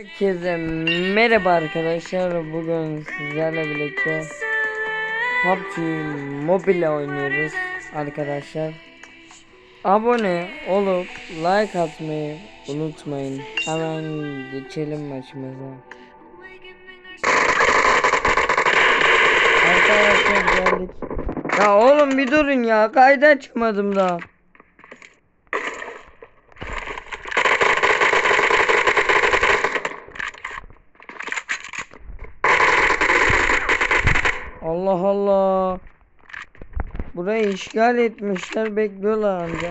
Herkese merhaba arkadaşlar. Bugün sizlerle birlikte PUBG Mobile oynuyoruz arkadaşlar. Abone olup like atmayı unutmayın. Hemen geçelim maçımıza. Arkadaşlar geldik. Ya oğlum bir durun ya. Kaydı açmadım daha. Allah Allah. Burayı işgal etmişler bekliyorlar amca.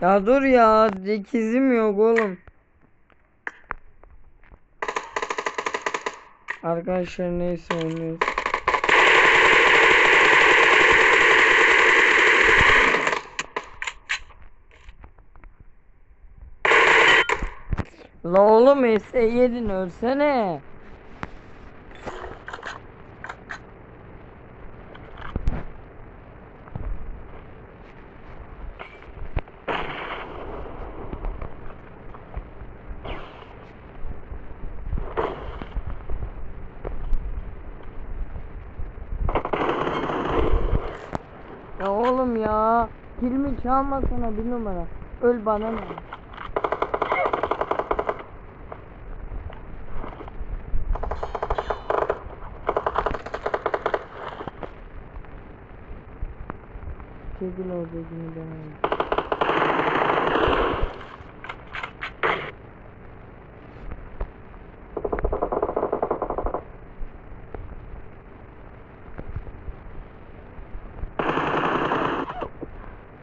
Ya dur ya dikizim yok oğlum. Arkadaşlar neyse oynuyoruz. La oğlum ese yedin ölsene. Ya oğlum ya. Kilimi çalmasana bir numara. Öl bana ne? Çekil oradakini deneyelim.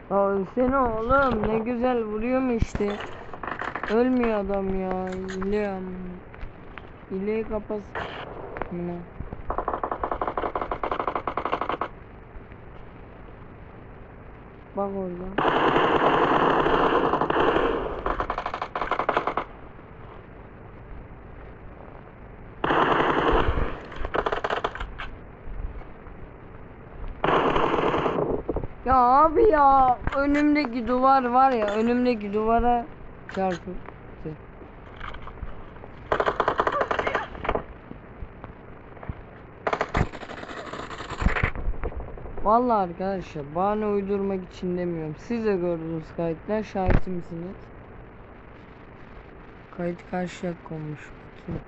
Ölsene oğlum ne güzel vuruyorum işte. Ölmüyor adam ya. İle. İleyi kapas. Ne? Bak orada. Ya abi ya önümdeki duvar var ya önümdeki duvara çarptı. Vallahi arkadaşlar bahane uydurmak için demiyorum. Siz de gördünüz kayıtlar şahit misiniz? Kayıt olmuş bakayım.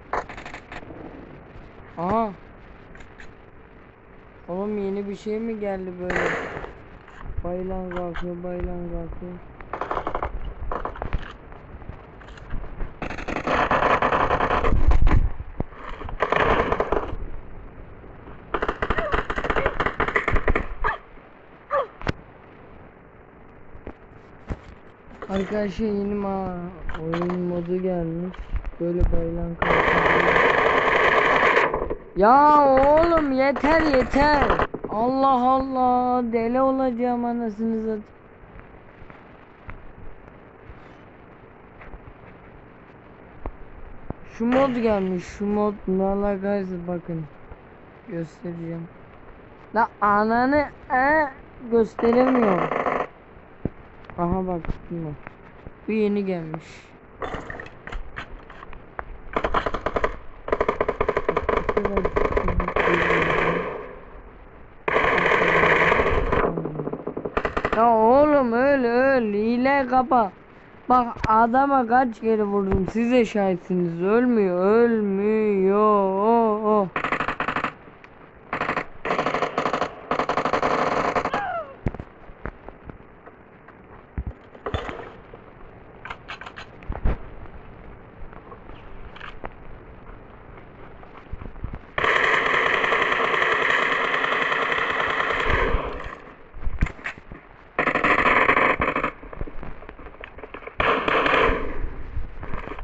Aha. Oğlum yeni bir şey mi geldi böyle? Bayılan kalkıyor, bayılan kalkıyor. Arkadaşlar yeni ma oyun modu gelmiş. Böyle bayılan kalkıyor. Ya oğlum yeter yeter. Allah Allah deli olacağım anasını satayım. Şu mod gelmiş şu mod ne alakası bakın göstereceğim. La ananı e gösteremiyor. Aha bak bu. Bu yeni gelmiş. Ya oğlum öl öl hile kapa. Bak adama kaç kere vurdum size şahitsiniz ölmüyor ölmüyor oh, oh.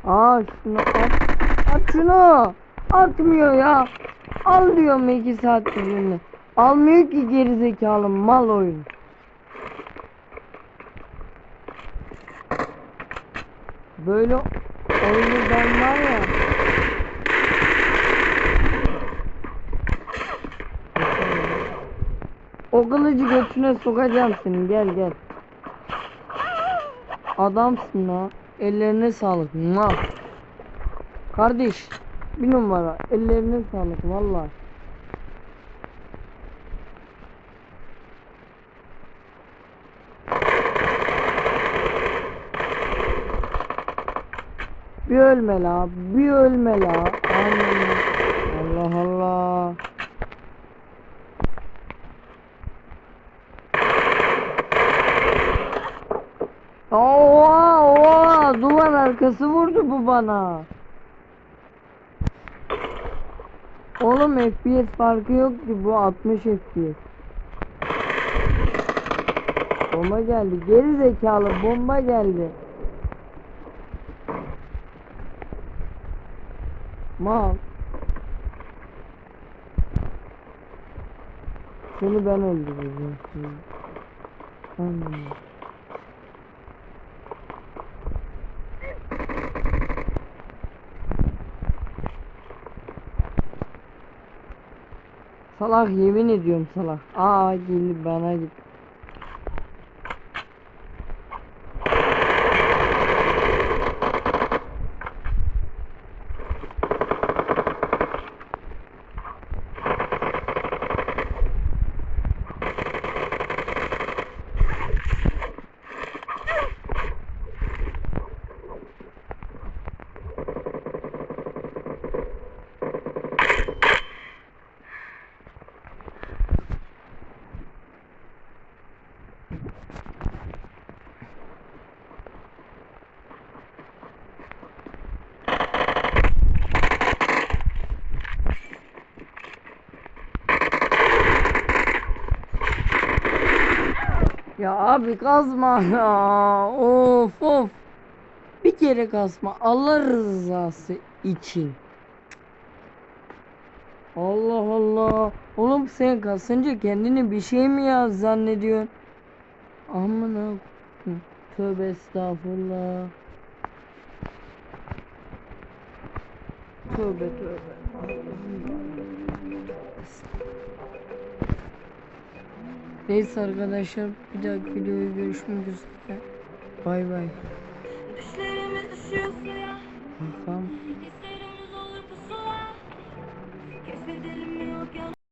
Aa şunu at. At şunu. Atmıyor ya. Al diyorum iki saattir şimdi. Almıyor ki gerizekalı mal oyun. Böyle oyunu ben var ya. O kılıcı götüne sokacağım senin gel gel. Adamsın la. Ellerine sağlık. Mua. Kardeş bir numara ellerine sağlık valla. Bir ölme la, bir ölme la. Aman. Allah Allah. Oha duvar arkası vurdu bu bana. Oğlum FPS farkı yok ki bu 60 FPS. Bomba geldi. Geri zekalı bomba geldi. Mal. Seni ben öldüreceğim. Anladım. Salak yemin ediyorum salak. Aa geldi bana git. Ya abi kazma ya. Of of. Bir kere kasma. Allah rızası için. Allah Allah. Oğlum sen kasınca kendini bir şey mi ya zannediyorsun? Amına. Tövbe estağfurullah. Tövbe tövbe. Neyse arkadaşlar bir dahaki videoyu görüşmek üzere. Bay bay.